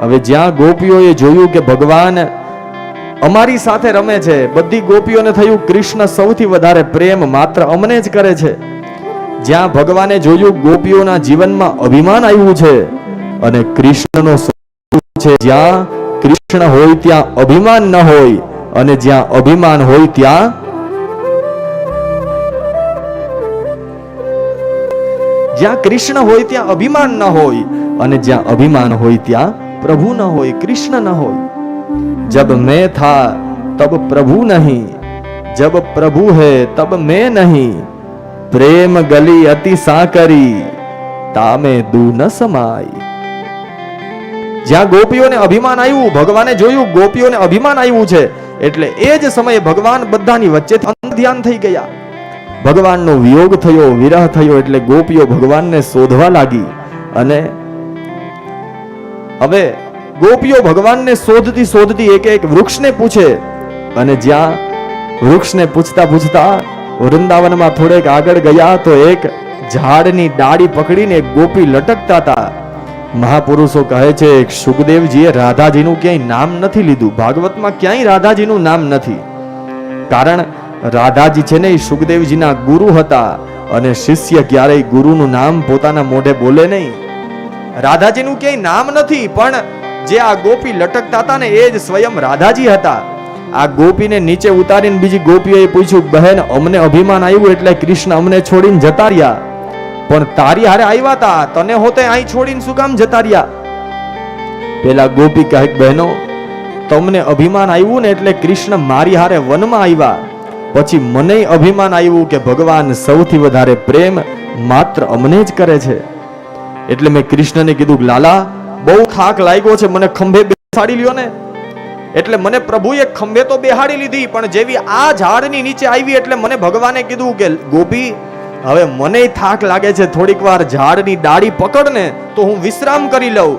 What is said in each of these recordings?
હવે જ્યાં ગોપીઓએ જોયું કે ભગવાન અમારી સાથે રમે છે, બધી ગોપીઓને થયું કૃષ્ણ સૌથી વધારે પ્રેમ, માત્ર અમને જ કરે છે. જ્યાં ભગવાને જોયું ગોપીઓના જીવનમાં અભિમાન આવ્યું છે અને કૃષ્ણનો છે, જ્યાં કૃષ્ણ હોય ત્યાં અભિમાન ન હોય અને જ્યાં અભિમાન હોય ત્યાં જ્યાં કૃષ્ણ હોય ત્યાં અભિમાન ન હોય અને જ્યાં અભિમાન હોય ત્યાં પ્રભુ ન હોય કૃષ્ણ ન હોય जब मैं था तब प्रभु नहीं जब प्रभु है तब मैं नहीं प्रेम गली अति साकरी તામે દુ ન સમાય જ્યાં ગોપીઓને અભિમાન આવ્યું ભગવાને જોયું ગોપીઓને અભિમાન આવ્યું છે એટલે એ જ સમયે ભગવાન બધાની વચ્ચે ધ્યાન થઈ ગયા ભગવાનનો વિયોગ થયો વિરહ થયો એટલે ગોપીઓ ભગવાનને શોધવા લાગી અને હવે ગોપીઓ ભગવાનને શોધતી શોધતી એક એક વૃક્ષને પૂછે અને જ્યાં વૃક્ષને પૂછતા પૂછતા વૃંદાવનમાં થોડેક આગળ ગયા તો એક ઝાડની ડાળી પકડીને ગોપી લટકતા હતા. મહાપુરુષો કહે છે સુખદેવજીએ રાધાજીનું ક્યાંય નામ નથી લીધું. ભાગવતમાં ક્યાંય રાધાજીનું નામ નથી. કારણ રાધાજી છે ને એ સુખદેવજીના ગુરુ હતા અને શિષ્ય ક્યારેય ગુરુનું નામ પોતાના મોઢે બોલે નહીં. રાધાજીનું ક્યાંય નામ નથી, પણ જે આ ગોપી લટકતા હતા ને એ જ સ્વયં રાધાજી હતા. આ ગોપીને નીચે ઉતારીને બીજી ગોપીઓએ પૂછ્યું, બહેન, અમને અભિમાન આવ્યું એટલે કૃષ્ણ અમને છોડીને જતા રહ્યા. પણ તારી હારે આવ્યા હતા તને હોતે અહીં છોડીને શું કામ જતા રહ્યા? પેલા ગોપી કહે, બહેનો, તમને અભિમાન આવ્યું ને એટલે કૃષ્ણ મારી હારે વનમાં આવ્યા. પછી મને અભિમાન આવ્યું કે ભગવાન સૌથી વધારે પ્રેમ માત્ર અમને જ કરે છે. એટલે મેં કૃષ્ણને કીધું, લાલા, બહુ થાક લાગ્યો છે, મને ખંભે બેસાડી લ્યો ને. એટલે મને પ્રભુએ ખંભે તો બેહાડી લીધી, પણ જેવી આ ઝાડની નીચે આવી એટલે મને ભગવાને કીધું કે, ગોપી, હવે મને થાક લાગે છે, થોડીક વાર ઝાડની ડાળી પકડ ને તો હું વિશ્રામ કરી લઉં.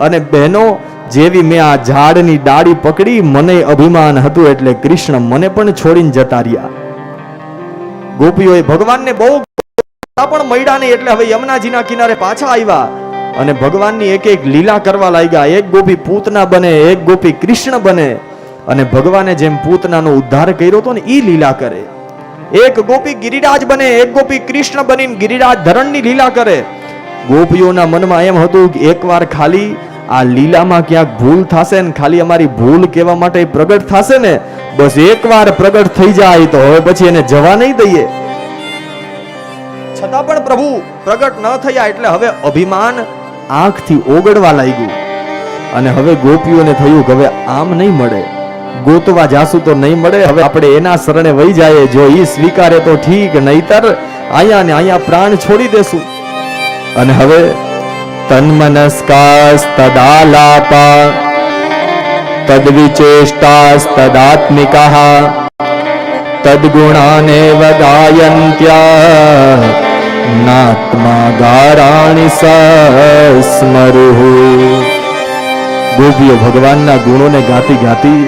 અને બહેનો, જેવી મેં આ ઝાડની ડાળી પકડી, મને અભિમાન હતું એટલે કૃષ્ણ મને પણ છોડીને જતા રહ્યા. ગોપીઓએ ભગવાનને બહુ પણ મળ્યા નહીં એટલે હવે યમુનાજીના કિનારે પાછા આવ્યા. અને ભગવાનની એક એક લીલા કરવા લાગ્યા. એક ગોપી પૂતના બને, એક ગોપી કૃષ્ણ બને. અને ભગવાને જેમ પૂતનાનો ઉદ્ધાર કર્યો હતો ને એ લીલા કરે. એક ગોપી ગિરિરાજ બને, એક ગોપી કૃષ્ણ બનીને ગિરિરાજ ધરણની લીલા કરે. ગોપીઓના મનમાં એમ હતું કે એકવાર ખાલી આ લીલામાં ક્યાંક ભૂલ થશે ને ખાલી અમારી ભૂલ કહેવા માટે પ્રગટ થશે ને, બસ એકવાર પ્રગટ થઈ જાય તો હવે પછી એને જવા નહીં દઈએ. છતાં પણ પ્રભુ પ્રગટ ન થયા એટલે હવે અભિમાન આંખથી ઓગળવા લાગ્યું. અને હવે ગોપીઓને થયું કે હવે આમ નહીં મળે. ગોતવા જાસુ તો નહીં મળે. હવે આપણે એના શરણે વહી જાય જો ઈ સ્વીકારે તો ઠીક, નહીતર અહીંયા ને અહીંયા પ્રાણ છોડી દેશું. અને હવે તન્મનસ્કાસ્તદાલાપા તદ્વિચેષ્ટાસ્તદાત્મિકાः તદ્ગુણાનેવ ગાયન્ત્યા નાત્મા ગારાણિ સસ્મરુઃ ગોપીઓ ભગવાનના ગુણોને ગાતી ગાતી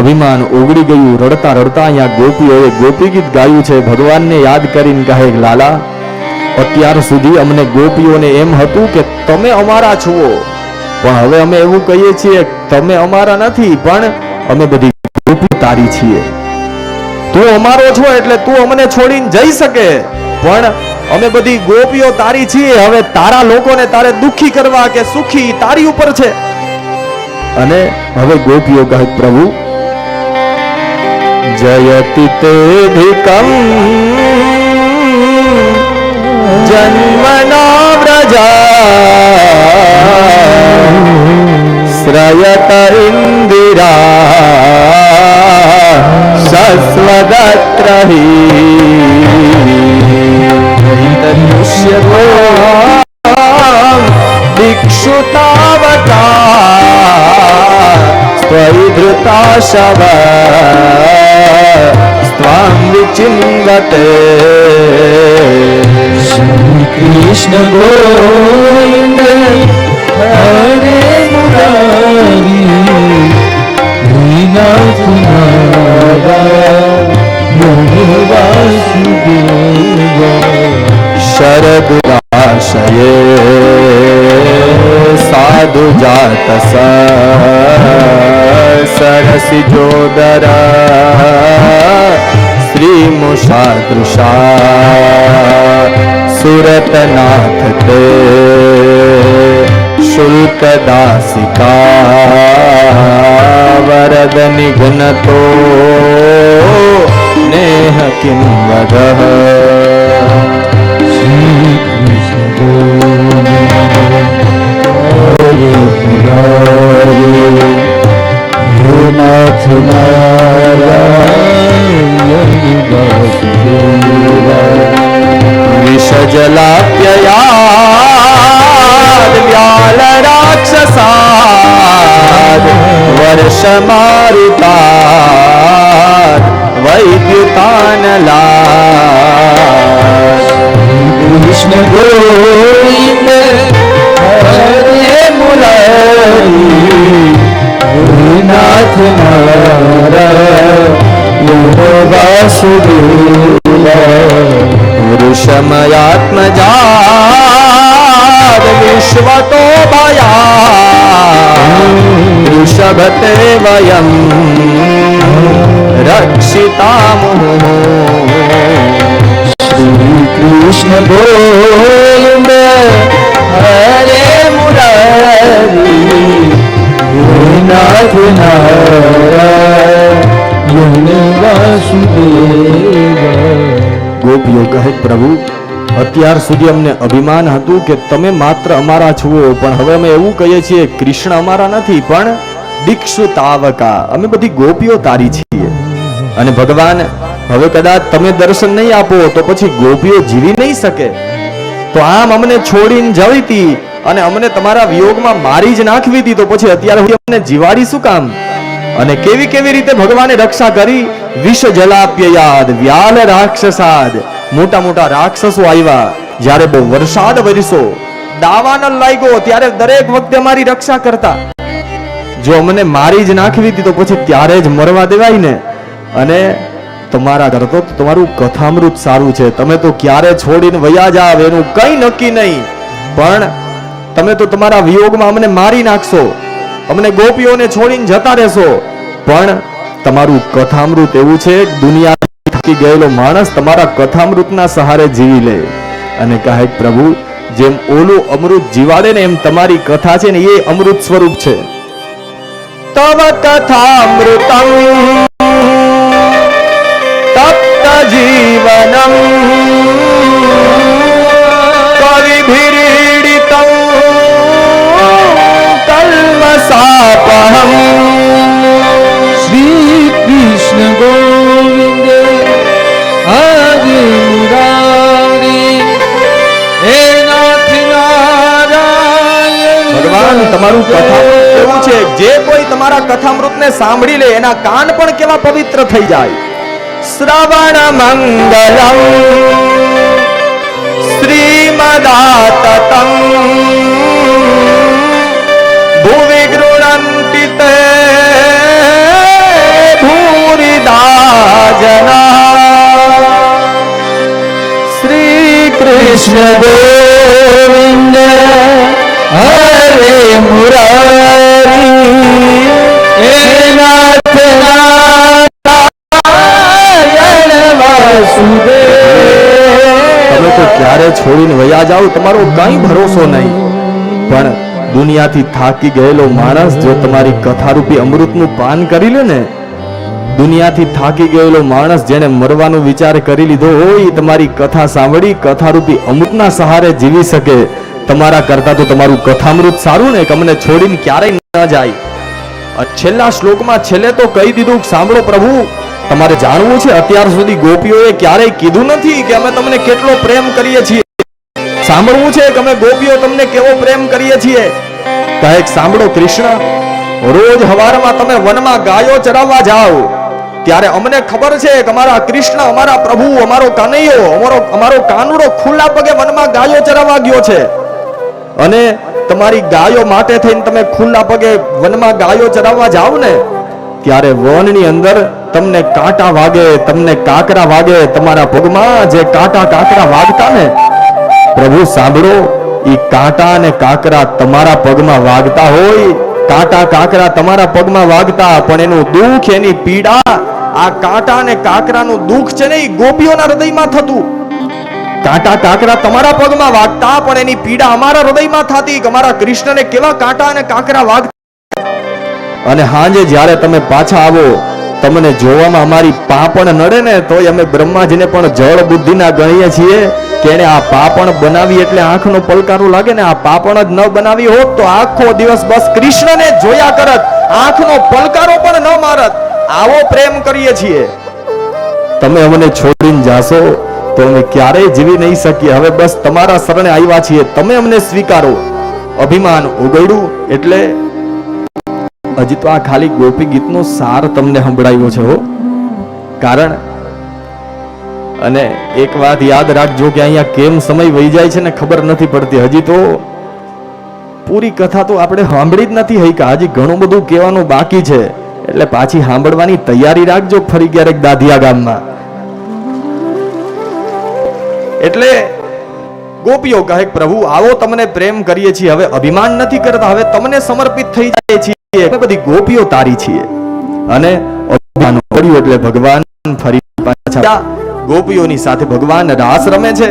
અભિમાન ઓગળી ગયું, રડતા રડતા અહીંયા ગોપીઓએ ગોપી ગીત ગાયું છે, ભગવાનને યાદ કરીને કહે, લાલા, અત્યાર સુધી અમને ગોપીઓને એમ હતું કે તમે અમારા છો પણ હવે અમે એવું કહીએ છીએ, તમે અમારા નથી, પણ અમે બધી ગોપી તારી છીએ. તું અમારો છો એટલે તું અમને છોડીને જઈ શકે. પણ અમે બધી ગોપીઓ તારી છીએ, હવે તારા લોકોને તારે દુખી કરવા કે સુખી તારી ઉપર છે. અને હવે ગોપીઓ કહે, પ્રભુ જયતિ તેધિકમ જન્મના વ્રજા. आश्रयत इन्दिरा सस्वदत्रही दृश्यतो दिक्षुतावता त्वयि धृता शव त्वां विचिन्वते श्रीकृष्ण गोविन्द મુરારી વિના મોહ વાસુદેવા શરદુદાશયે સાધુ જાત સરસ જોદર શ્રી મુષાદૃષા સુરતનાથ શુલ્ક દાસિકા વરદ નિઘ્નતો નેહ કિં વદઃ નારાયણ वृषमयात्मजा विश्वतो भया वृषभते વૃષભતે વયમ રક્ષિતામુઃ શ્રી કૃષ્ણ ગોવિંદ હરે મુરારી ગોપીઓ કહે, પ્રભુ, અત્યાર સુધી અમને અભિમાન હતું કે તમે માત્ર અમારા છો પણ હવે અમે એવું કહીએ છીએ, કૃષ્ણ અમારા નથી, પણ દીક્ષુ તાવકા. અમે બધી ગોપીઓ તારી છીએ. અને ભગવાન, હવે કદાચ તમે દર્શન નહીં આપો, તો પછી ગોપીઓ જીવી નહીં શકે. તો આમ અમને છોડીને જવી હતી અને અમને તમારા વિયોગમાં મારી જ નાખવી હતી તો પછી અત્યારે અમને જીવાડી શું કામ? અને કેવી કેવી રીતે ભગવાને રક્ષા કરી? વિષ જલાપ્યયાદ વ્યાલ રાક્ષસાદ. મોટા મોટા રાક્ષસો આવ્યા. જ્યારે બહુ વરસાદ વરસો દાવાનળ લાગ્યો, ત્યારે દરેક વખતે મારી રક્ષા કરતા. જો અમને મારી જ નાખવી હતી તો પછી ત્યારે જ મરવા દેવાય ને? અને તમારા કરતો તમારું કથામૃત સારું છે. તમે તો ક્યારે છોડીને વયા જાવ, એનું કઈ નક્કી નહીં. પણ તમે તો તમારા વિયોગમાં અમને મારી નાખશો. અમને ગોપીઓને છોડીને જતા રહેશો. પણ તમારું કથામૃત એવું છે દુનિયા થાકી ગયેલો માણસ તમારા કથામૃતના સહારે જીવી લે. અને કહે, પ્રભુ, જેમ ઓલું અમૃત જીવાડે ને એમ તમારી કથા છે ને એ અમૃત સ્વરૂપ છે. તવ કથામૃતમ, તપ્ત જીવનમ. છે? જે કોઈ તમારા કથામૃતને સાંભળી લે, એના કાન પણ કેવા પવિત્ર થઈ જાય? શ્રવણ મંગલમ શ્રીમદાતતમ જના શ્રી કૃષ્ણ ગોવિંદ હરે મુરારી હે નાથ વાસુદેવ તમે તો ક્યારે છોડીને વયા જાઓ, તમારો કઈ ભરોસો નહીં. પણ દુનિયાથી થાકી ગયેલો માણસ જો તમારી કથારૂપી અમૃતનું પાન કરી લે ને, દુનિયાથી થાકી ગયેલો માણસ જેને મરવાનો વિચાર કરી લીધો હોય તમારી કથા સાંભળી, કથારૂપી અમૃતના સહારે જીવી શકે. તમારા કરતા તો તમારું કથામૃત સારું ને કે છોડીને ક્યારેય ન જાય. છેલ્લા શ્લોકમાં છેલ્લે તો કહી દીધું, સાંભળો પ્રભુ, તમારે જાણવું છે, અત્યાર સુધી ગોપીઓએ ક્યારેય કીધું નથી કે અમે તમને કેટલો પ્રેમ કરીએ છીએ. સાંભળવું છે કે અમે ગોપીઓ તમને કેવો પ્રેમ કરીએ છીએ? કહે સાંભળો કૃષ્ણ, રોજ હવારમાં તમે વનમાં ગાયો ચરાવવા જાઓ. ત્યારે અમને ખબર છે કે અમારા કૃષ્ણ અમારા પ્રભુ, અમારો કાનૈયો, અમારો અમારો કાનુડો ખુલ્લા પગે વનમાં ગાયો ચરાવવા ગયો છે. અને તમારી ગાયો માટે થઈને તમે ખુલ્લા પગે વનમાં ગાયો ચરાવવા જાઓ ને, ત્યારે વનની અંદર તમને કાંટા વાગે, તમને કાકરા વાગે, તમારા પગમાં જે કાંટા કાકરા વાગતા ને પ્રભુ, સાંભળો એ કાંટા અને કાકરા તમારા પગમાં વાગતા હોય, કાંટા, કાકરા તમારા પગમાં વાગતા, પણ એનું દુઃખ, એની પીડા, આ કાંટા અને કાકરાનું દુઃખ છે ને એ ગોપીઓના હૃદયમાં થતું. કાંટા, કાકરા તમારા પગમાં વાગતા, પણ એની પીડા અમારા હૃદયમાં થતી કે અમારા કૃષ્ણને કેવા કાંટા અને કાકરા વાગતા? અને હાંજે જ્યારે તમે પાછા આવો તમને જોવામાં અમારી પાપણ નડે ને, તોય અમે બ્રહ્માજીને પણ જળ બુદ્ધિના ગણીએ છીએ કે એને આ પાપણ બનાવી એટલે આંખનો પલકારો લાગે ને, આ પાપણ જ ન બનાવી હોત તો આખો દિવસ બસ કૃષ્ણને જોયા કરત, આંખનો પલકારો પણ ન મારત. આવો પ્રેમ કરીએ છીએ. તમે અમને છોડીને જાશો તો અમે ક્યારેય જીવી નહીં શકીએ. હવે બસ તમારા શરણે આવ્યા છીએ. તમે અમને સ્વીકારો. અભિમાન ઉગડ્યું એટલે હજી તો આ ખાલી ગોપી ગીતનો સાર તમને સંભળાવ્યો છે હો. કારણ અને એક વાત યાદ રાખજો કે અહીંયા કેમ સમય વહી જાય છે ને ખબર નથી પડતી. હજી તો પૂરી કથા તો આપણે સાંભળી જ નથી હઈકા હજી ઘણું બધું કહેવાનું બાકી છે. એટલે પાછી સાંભળવાની તૈયારી રાખજો ફરી ક્યારેક દાધિયા ગામમાં. એટલે ગોપીઓ કહે પ્રભુ, આવો તમને પ્રેમ કરીએ છીએ. હવે અભિમાન નથી કરતા. હવે તમને સમર્પિત થઈ જાય છીએ. બધી ગોપીઓ તારી છીએ. અને પડ્યું એટલે ભગવાન ફરી પાછા ગોપીઓની સાથે ભગવાન રાસ રમે છે.